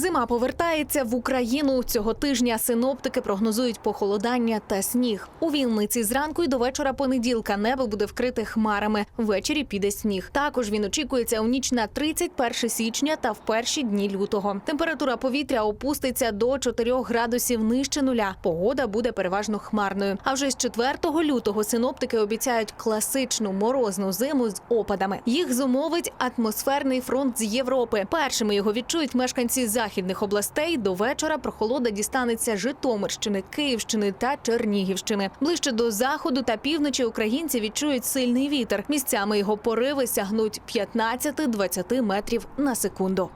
Зима повертається в Україну. Цього тижня синоптики прогнозують похолодання та сніг. У Вінниці зранку й до вечора понеділка небо буде вкрите хмарами. Ввечері піде сніг. Також він очікується у ніч на 31 січня та в перші дні лютого. Температура повітря опуститься до 4 градусів нижче нуля. Погода буде переважно хмарною. А вже з 4 лютого синоптики обіцяють класичну морозну зиму з опадами. Їх зумовить атмосферний фронт з Європи. Першими його відчують мешканці західних областей. До вечора прохолода дістанеться Житомирщини, Київщини та Чернігівщини. Ближче до заходу та півночі українці відчують сильний вітер. Місцями його пориви сягнуть 15-20 метрів на секунду.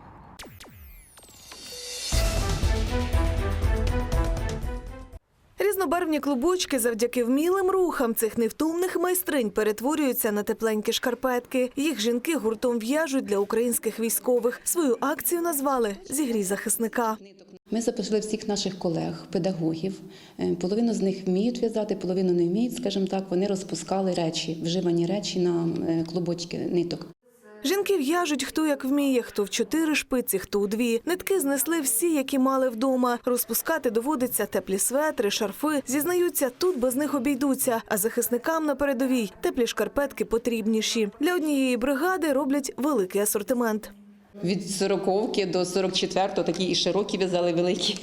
Різнобарвні клубочки завдяки вмілим рухам цих невтомних майстринь перетворюються на тепленькі шкарпетки. Їх жінки гуртом в'яжуть для українських військових. Свою акцію назвали Зігрій захисника. Ми запросили всіх наших колег, педагогів. Е, Половину з них вміють в'язати, половину не вміють, скажімо так. Вони розпускали речі, вживані речі на е, клубочки ниток. Жінки в'яжуть хто як вміє, хто в чотири шпиці, хто у дві. Нитки знесли всі, які мали вдома. Розпускати доводиться теплі светри, шарфи. Зізнаються, тут без них обійдуться. А захисникам на передовій теплі шкарпетки потрібніші. Для однієї бригади роблять великий асортимент. Від 40-ки до 44-го такі і широкі в'язали великі.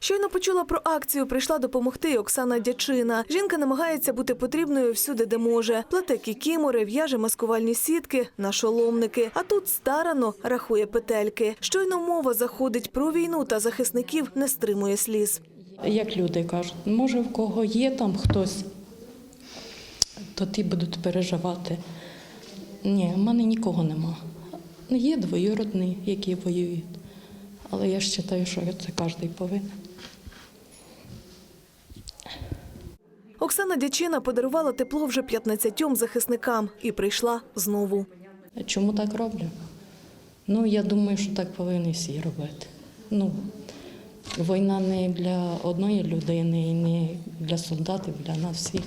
Щойно почула про акцію, прийшла допомогти Оксана Дячина. Жінка намагається бути потрібною всюди, де може. Плете кікімори, в'яже маскувальні сітки, нашоломники. А тут старано рахує петельки. Щойно мова заходить про війну та захисників, не стримує сліз. Як люди кажуть, може в кого є там хтось, то ті будуть переживати. Ні, в мене нікого нема. Є двоюродні, які воюють. Але я вважаю, що це кожен повинен. Оксана Дячина подарувала тепло вже 15 захисникам і прийшла знову. Чому так роблю? Ну, я думаю, що так повинні всі робити. Ну, війна не для одної людини і не для солдатів, для нас всіх.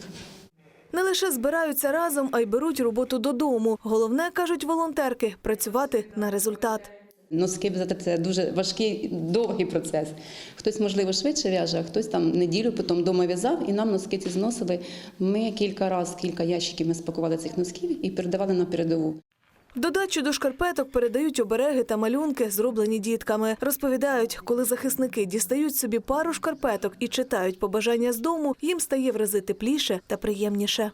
Не лише збираються разом, а й беруть роботу додому. Головне, кажуть волонтерки, працювати на результат. Носки в'язати це дуже важкий, довгий процес. Хтось, можливо, швидше в'яже, а хтось там неділю потім вдома в'язав, і нам носки ці зносили. Ми кілька разів, кілька ящиків ми спакували цих носків і передавали на передову. Додачу до шкарпеток передають обереги та малюнки, зроблені дітками. Розповідають, коли захисники дістають собі пару шкарпеток і читають побажання з дому, їм стає в рази тепліше та приємніше.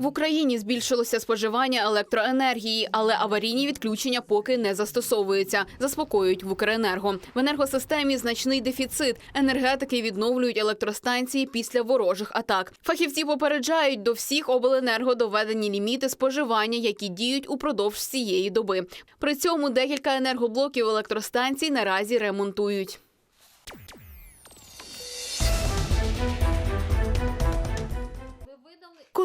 В Україні збільшилося споживання електроенергії, але аварійні відключення поки не застосовуються. Заспокоюють в Укренерго. В енергосистемі значний дефіцит. Енергетики відновлюють електростанції після ворожих атак. Фахівці попереджають до всіх обленерго доведені ліміти споживання, які діють упродовж цієї доби. При цьому декілька енергоблоків електростанцій наразі ремонтують.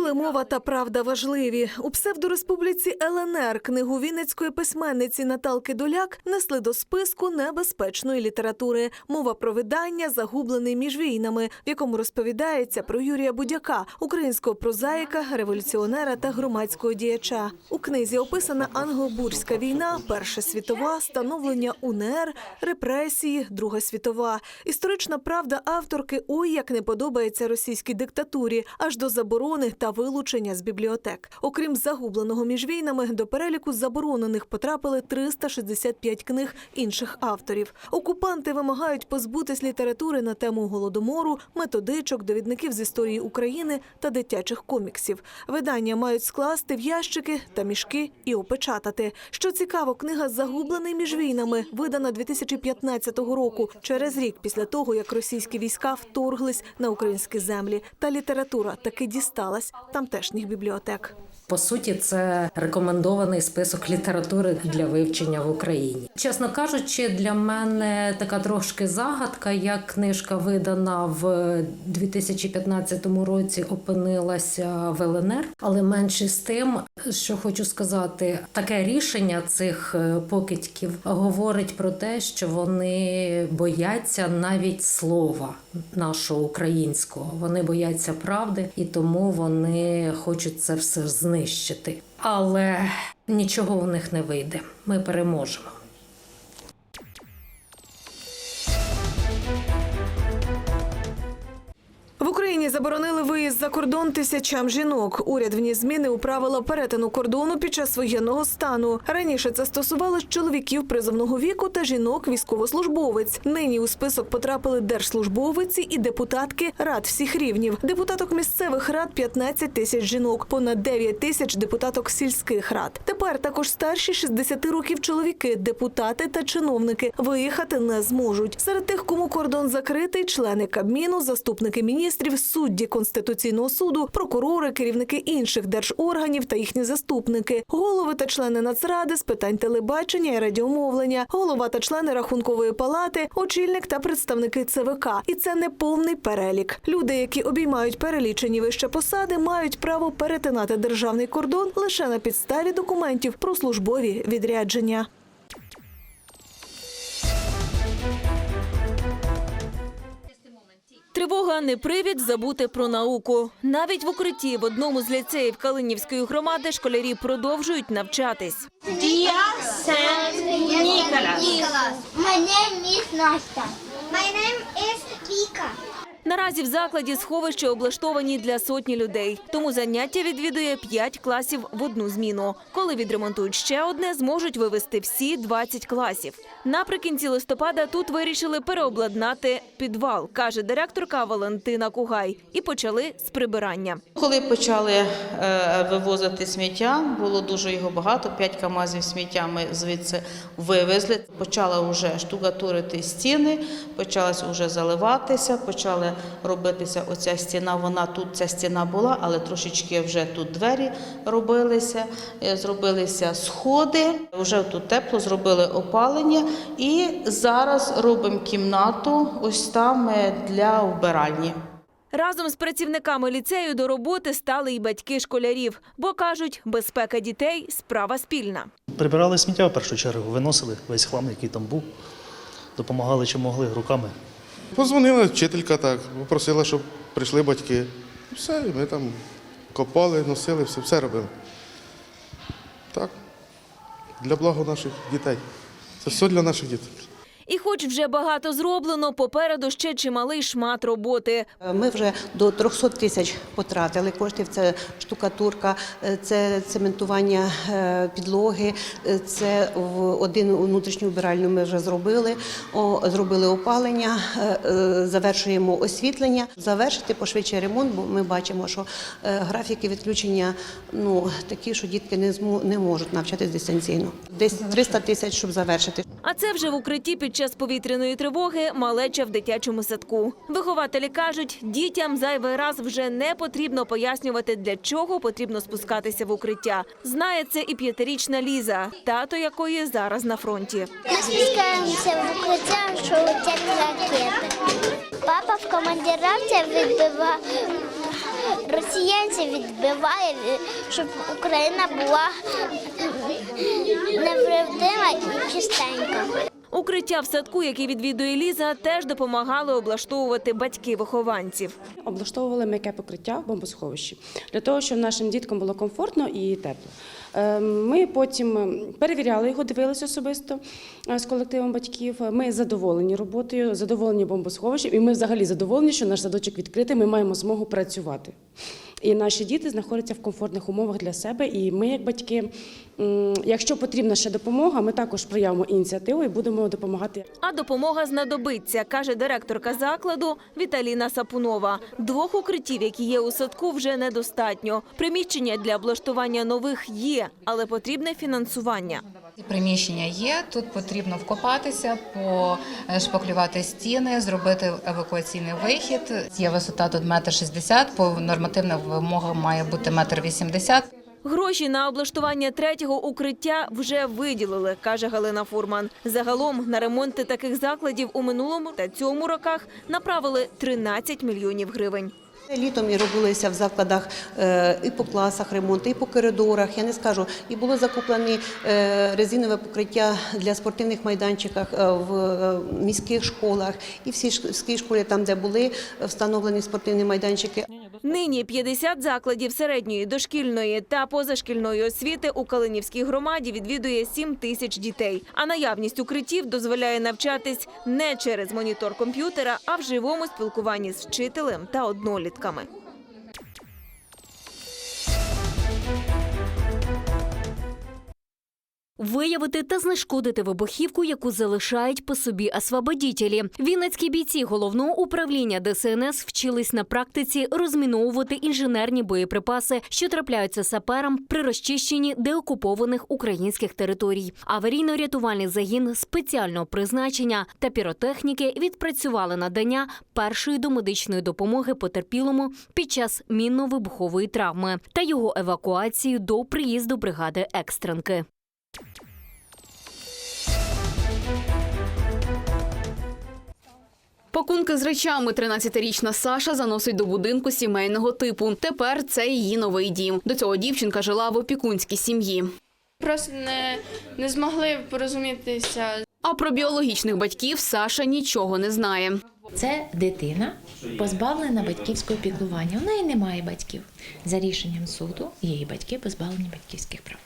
Коли мова та правда важливі, у псевдореспубліці ЛНР книгу вінницької письменниці Наталки Доляк несли до списку небезпечної літератури. Мова про видання загублений між війнами, в якому розповідається про Юрія Будяка, українського прозаїка, революціонера та громадського діяча. У книзі описана англо-бурська війна, Перша світова, становлення УНР, репресії, Друга світова. Історична правда авторки ой як не подобається російській диктатурі, аж до заборони та вилучення з бібліотек. Окрім загубленого між війнами, до переліку заборонених потрапили 365 книг інших авторів. Окупанти вимагають позбутись літератури на тему голодомору, методичок, довідників з історії України та дитячих коміксів. Видання мають скласти в ящики та мішки і опечатати. Що цікаво, книга Загублений між війнами видана 2015 року, через рік після того, як російські війська вторглись на українські землі. Та література таки дісталась тамтешніх бібліотек. По суті, це рекомендований список літератури для вивчення в Україні. Чесно кажучи, для мене така трошки загадка, як книжка видана в 2015 році, опинилася в ЛНР. Але менше з тим, що хочу сказати, таке рішення цих е, покидьків говорить про те, що вони бояться навіть слова нашого українського. Вони бояться правди, і тому вони хочуть це все знищити. Але нічого у них не вийде. Ми переможемо. Україні заборонили виїзд за кордон тисячам жінок. Уряд вніс зміни у правила перетину кордону під час воєнного стану. Раніше це стосувалось чоловіків призовного віку та жінок військовослужбовець. Нині у список потрапили держслужбовиці і депутатки рад всіх рівнів. Депутаток місцевих рад 15 тисяч жінок, понад 9 тисяч депутаток сільських рад. Тепер також старші 60 років чоловіки, депутати та чиновники виїхати не зможуть. Серед тих, кому кордон закритий, члени Кабміну, заступники міністрів, судді Конституційного суду, прокурори, керівники інших держорганів та їхні заступники, голови та члени Нацради з питань телебачення і радіомовлення, голова та члени рахункової палати, очільник та представники ЦВК. І це не повний перелік. Люди, які обіймають перелічені вище посади, мають право перетинати державний кордон лише на підставі документів про службові відрядження. Тривога не привід забути про науку. Навіть в укритті в одному з ліцеїв Калинівської громади школярі продовжують навчатись. Dear Saint Мене My name is Nasta. Наразі в закладі сховища облаштовані для сотні людей. Тому заняття відвідує 5 класів в одну зміну. Коли відремонтують ще одне, зможуть вивести всі 20 класів. Наприкінці листопада тут вирішили переобладнати підвал, каже директорка Валентина Кугай, і почали з прибирання. Коли почали е, вивозити сміття, було дуже його багато. 5 камазів сміття ми звідси вивезли. Почали вже штукатурити стіни, почалось вже заливатися, почали робитися оця стіна. Вона тут ця стіна була, але трошечки вже тут двері робилися, е, зробилися сходи. Вже тут тепло, зробили опалення. І зараз робимо кімнату ось там е, для вбиральні. Разом з працівниками ліцею до роботи стали й батьки школярів, бо кажуть, безпека дітей справа спільна. Прибирали сміття в першу чергу, виносили весь хлам, який там був, допомагали чим могли руками. Позвонила вчителька так, попросила, щоб прийшли батьки. Все, і ми там копали, носили, все, все робили. Так, для блага наших дітей. Це все для наших дітей. І хоч вже багато зроблено, попереду ще чималий шмат роботи. Ми вже до 300 тисяч потратили коштів. Це штукатурка, е, це цементування е, підлоги, е, це в один внутрішню вбиральню ми вже зробили. Зробили опалення, е, е, завершуємо освітлення. Завершити пошвидше ремонт, бо ми бачимо, що е, графіки відключення ну такі, що дітки не змо не можуть навчатись дистанційно. Десь 300 тисяч, щоб завершити. А це вже в укритті під час повітряної тривоги малеча в дитячому садку. Вихователі кажуть, дітям зайвий раз вже не потрібно пояснювати, для чого потрібно спускатися в укриття. Знає це і п'ятирічна Ліза, тато якої зараз на фронті. Ми спускаємося в укриття, що летять ракети. Папа в командировці відбиває, росіянців відбиває, щоб Україна була невредима і чистенька. Укриття в садку, який відвідує Ліза, теж допомагали облаштовувати батьки вихованців. облаштовували м'яке покриття в бомбосховищі для того, щоб нашим діткам було комфортно і тепло. Е, Ми потім перевіряли його, дивилися особисто е, з колективом батьків. Ми задоволені роботою, задоволені бомбосховищем, і ми взагалі задоволені, що наш садочок відкритий. Ми маємо змогу працювати. І наші діти знаходяться в комфортних умовах для себе. І ми, як батьки, якщо потрібна ще допомога, ми також проявимо ініціативу і будемо допомагати. А допомога знадобиться, каже директорка закладу Віталіна Сапунова. Двох укриттів, які є у садку, вже недостатньо. Приміщення для облаштування нових є, але потрібне фінансування. Приміщення є. Тут потрібно вкопатися, пошпаклювати стіни, зробити евакуаційний вихід. Є висота тут метр шістдесят. По нормативним вимогам має бути метр вісімдесят. Гроші на облаштування третього укриття вже виділили, каже Галина Фурман. Загалом на ремонти таких закладів у минулому та цьому роках направили 13 мільйонів гривень. Літом і робилися в закладах е, і по класах ремонти, і по коридорах. Я не скажу, і було закуплені е, резинове покриття для спортивних майданчиках е, в міських школах, і в сільській школі, там де були встановлені спортивні майданчики. Нині 50 закладів середньої, дошкільної та позашкільної освіти у Калинівській громаді відвідує 7 тисяч дітей. А наявність укриттів дозволяє навчатись не через монітор комп'ютера, а в живому спілкуванні з вчителем та однолітками. Виявити та знешкодити вибухівку, яку залишають по собі освободітелі. Вінницькі бійці головного управління ДСНС вчились на практиці розміновувати інженерні боєприпаси, що трапляються саперам при розчищенні деокупованих українських територій. Аварійно-рятувальний загін спеціального призначення та піротехніки відпрацювали надання першої домедичної допомоги потерпілому під час мінно-вибухової травми та його евакуацію до приїзду бригади екстренки. Пакунки з речами 13-річна Саша заносить до будинку сімейного типу. Тепер це її новий дім. До цього дівчинка жила в опікунській сім'ї. Просто не, не змогли порозумітися. А про біологічних батьків Саша нічого не знає. Це дитина позбавлена батьківського піклування. У неї немає батьків. За рішенням суду її батьки позбавлені батьківських прав.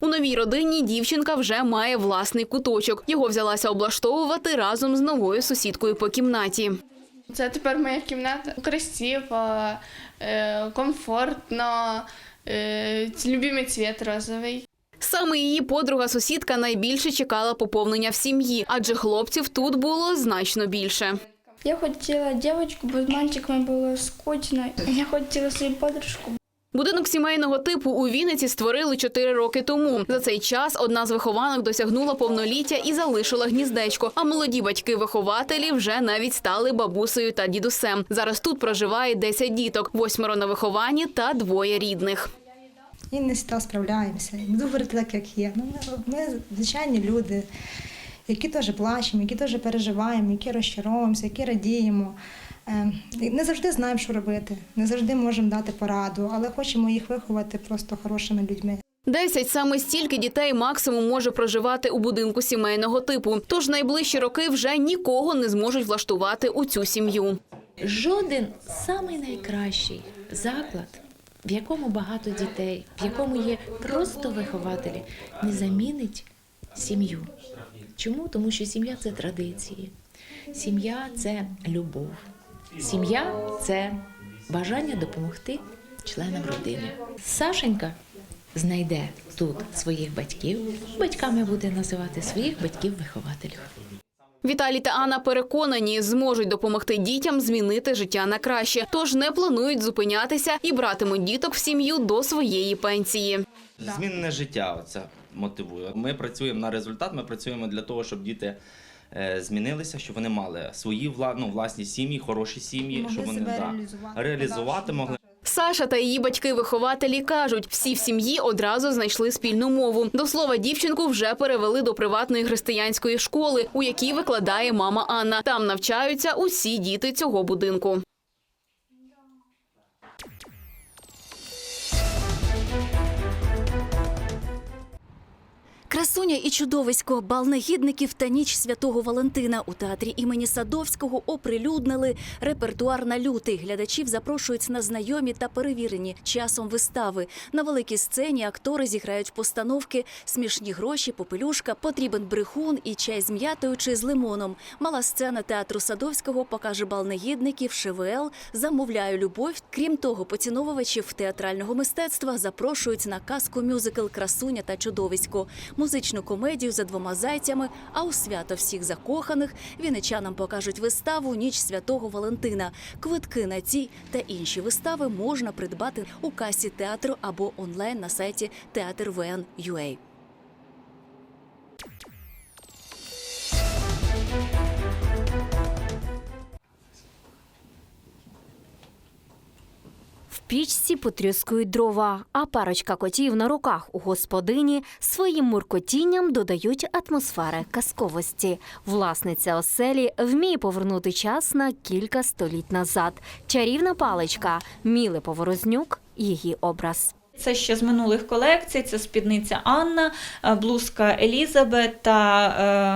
У новій родині дівчинка вже має власний куточок. Його взялася облаштовувати разом з новою сусідкою по кімнаті. Це тепер моя кімната красиво, е, комфортно, е, любимий цвіт розовий. Саме її подруга-сусідка найбільше чекала поповнення в сім'ї, адже хлопців тут було значно більше. Я хотіла дівчинку, бо з мальчиками було скучно. Я хотіла свою подружку. Будинок сімейного типу у Вінниці створили чотири роки тому. За цей час одна з вихованок досягнула повноліття і залишила гніздечко. А молоді батьки-вихователі вже навіть стали бабусею та дідусем. Зараз тут проживає 10 діток, восьмеро на вихованні та двоє рідних. І не завжди справляємося. Говорити так, як є. Ну, ми звичайні люди, які теж плачемо, які теж переживаємо, які розчаровуємося, які радіємо. Е, Не завжди знаємо, що робити, не завжди можемо дати пораду, але хочемо їх виховати просто хорошими людьми. Десять саме стільки дітей максимум може проживати у будинку сімейного типу. Тож найближчі роки вже нікого не зможуть влаштувати у цю сім'ю. Жоден самий найкращий заклад, в якому багато дітей, в якому є просто вихователі, не замінить сім'ю. Чому? Тому що сім'я це традиції, сім'я це любов, сім'я це бажання допомогти членам родини. Сашенька знайде тут своїх батьків, батьками буде називати своїх батьків-вихователів. Віталій та Анна переконані, зможуть допомогти дітям змінити життя на краще. Тож не планують зупинятися і братимуть діток в сім'ю до своєї пенсії. Змінне життя це мотивує. Ми працюємо на результат. Ми працюємо для того, щоб діти змінилися, щоб вони мали свої ну, власні сім'ї, хороші сім'ї, Могли щоб вони себе да, реалізувати, реалізувати могли. Саша та її батьки-вихователі кажуть, всі в сім'ї одразу знайшли спільну мову. До слова, дівчинку вже перевели до приватної християнської школи, у якій викладає мама Анна. Там навчаються усі діти цього будинку. Красуня і чудовисько бал негідників та ніч святого Валентина у театрі імені Садовського оприлюднили репертуар на лютий. Глядачів запрошують на знайомі та перевірені часом вистави. На великій сцені актори зіграють постановки смішні гроші, попелюшка, потрібен брехун і чай з м'ятою чи з лимоном. Мала сцена театру Садовського покаже бал негідників, ШВЛ, замовляю любов. Крім того, поціновувачів театрального мистецтва запрошують на казку мюзикл Красуня та чудовисько музичну комедію за двома зайцями. А у свято всіх закоханих віничанам покажуть виставу Ніч святого Валентина. Квитки на ці та інші вистави можна придбати у касі театру або онлайн на сайті Театр пічці потріскують дрова, а парочка котів на руках у господині своїм муркотінням додають атмосфери казковості. Власниця оселі вміє повернути час на кілька століть назад. Чарівна паличка Міле Поворознюк, її образ. Це ще з минулих колекцій. Це спідниця Анна, блузка Елізабет та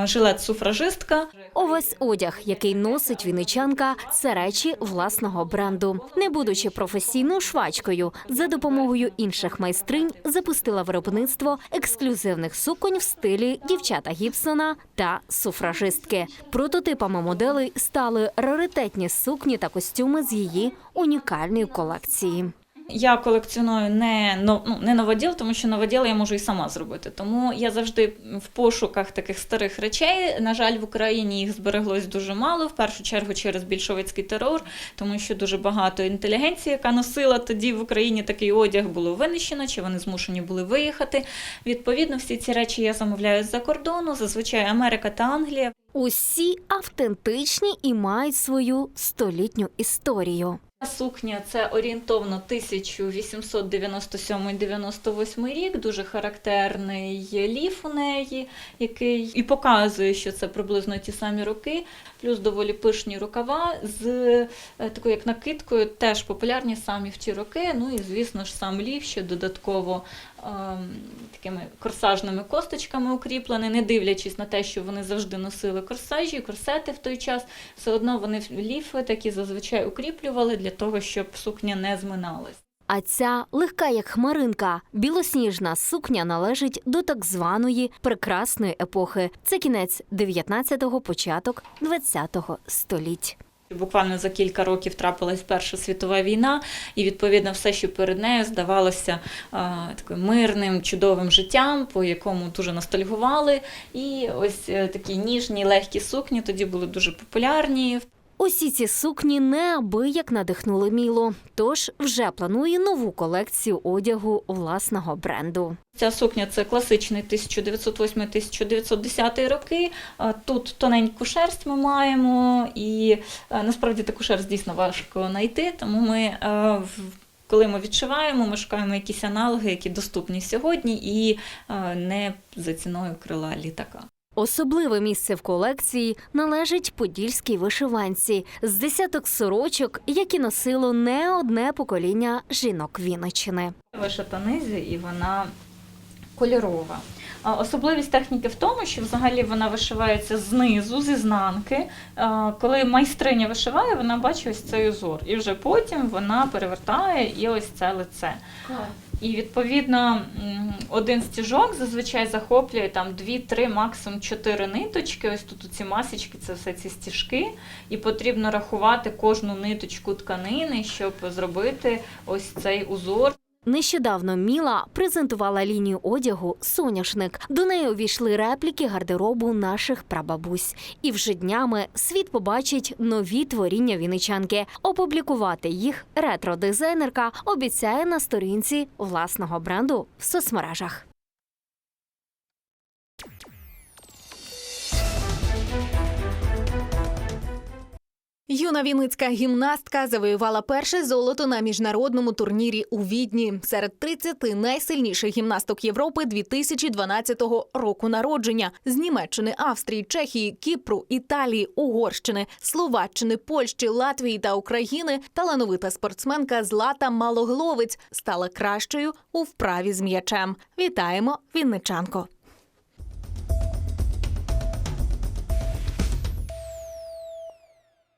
е, жилет суфражистка. Увесь одяг, який носить вінничанка, це речі власного бренду. Не будучи професійною швачкою, за допомогою інших майстринь запустила виробництво ексклюзивних суконь в стилі дівчата Гібсона та суфражистки. Прототипами моделей стали раритетні сукні та костюми з її унікальної колекції. Я колекціоную не, ну, не новоділ, тому що новоділ я можу і сама зробити. Тому я завжди в пошуках таких старих речей. На жаль, в Україні їх збереглось дуже мало, в першу чергу через більшовицький терор, тому що дуже багато інтелігенції, яка носила тоді в Україні такий одяг, було винищено, чи вони змушені були виїхати. Відповідно, всі ці речі я замовляю з-за кордону, зазвичай Америка та Англія. Усі автентичні і мають свою столітню історію. Сукня це орієнтовно 1897-98 рік. Дуже характерний ліф у неї, який і показує, що це приблизно ті самі роки. Плюс доволі пишні рукава з е, такою як накидкою, теж популярні самі в ті роки. Ну і звісно ж сам ліф, що додатково такими корсажними косточками укріплений, не дивлячись на те, що вони завжди носили корсажі, корсети в той час, все одно вони ліфи такі зазвичай укріплювали для того, щоб сукня не зминалась. А ця легка як хмаринка, білосніжна сукня належить до так званої прекрасної епохи. Це кінець 19-го, початок 20-го століть. Буквально за кілька років трапилась Перша світова війна, і відповідно все, що перед нею здавалося таким мирним, чудовим життям, по якому дуже ностальгували. І ось е, такі ніжні, легкі сукні тоді були дуже популярні. Усі ці сукні неабияк надихнули Мілу, тож вже планує нову колекцію одягу власного бренду. Ця сукня це класичний 1908-1910 роки. Тут тоненьку шерсть ми маємо, і насправді таку шерсть дійсно важко знайти, тому ми. Коли ми відшиваємо, ми шукаємо якісь аналоги, які доступні сьогодні, і не за ціною крила літака. Особливе місце в колекції належить подільській вишиванці з десяток сорочок, які носило не одне покоління жінок Вінничини. Вишита низі, і вона кольорова. Особливість техніки в тому, що взагалі вона вишивається знизу, зі знанки. Коли майстриня вишиває, вона бачить ось цей узор. І вже потім вона перевертає і ось це лице. І відповідно один стіжок зазвичай захоплює там 2-3, максимум 4 ниточки. Ось тут ці масочки, це все ці стіжки. І потрібно рахувати кожну ниточку тканини, щоб зробити ось цей узор. Нещодавно Міла презентувала лінію одягу Соняшник. До неї увійшли репліки гардеробу наших прабабусь. І вже днями світ побачить нові творіння вінничанки. Опублікувати їх ретро-дизайнерка обіцяє на сторінці власного бренду в соцмережах. Юна вінницька гімнастка завоювала перше золото на міжнародному турнірі у Відні серед 30 найсильніших гімнасток Європи 2012 року народження з Німеччини, Австрії, Чехії, Кіпру, Італії, Угорщини, Словаччини, Польщі, Латвії та України. Талановита спортсменка Злата Малогловець стала кращою у вправі з м'ячем. Вітаємо, Вінничанко!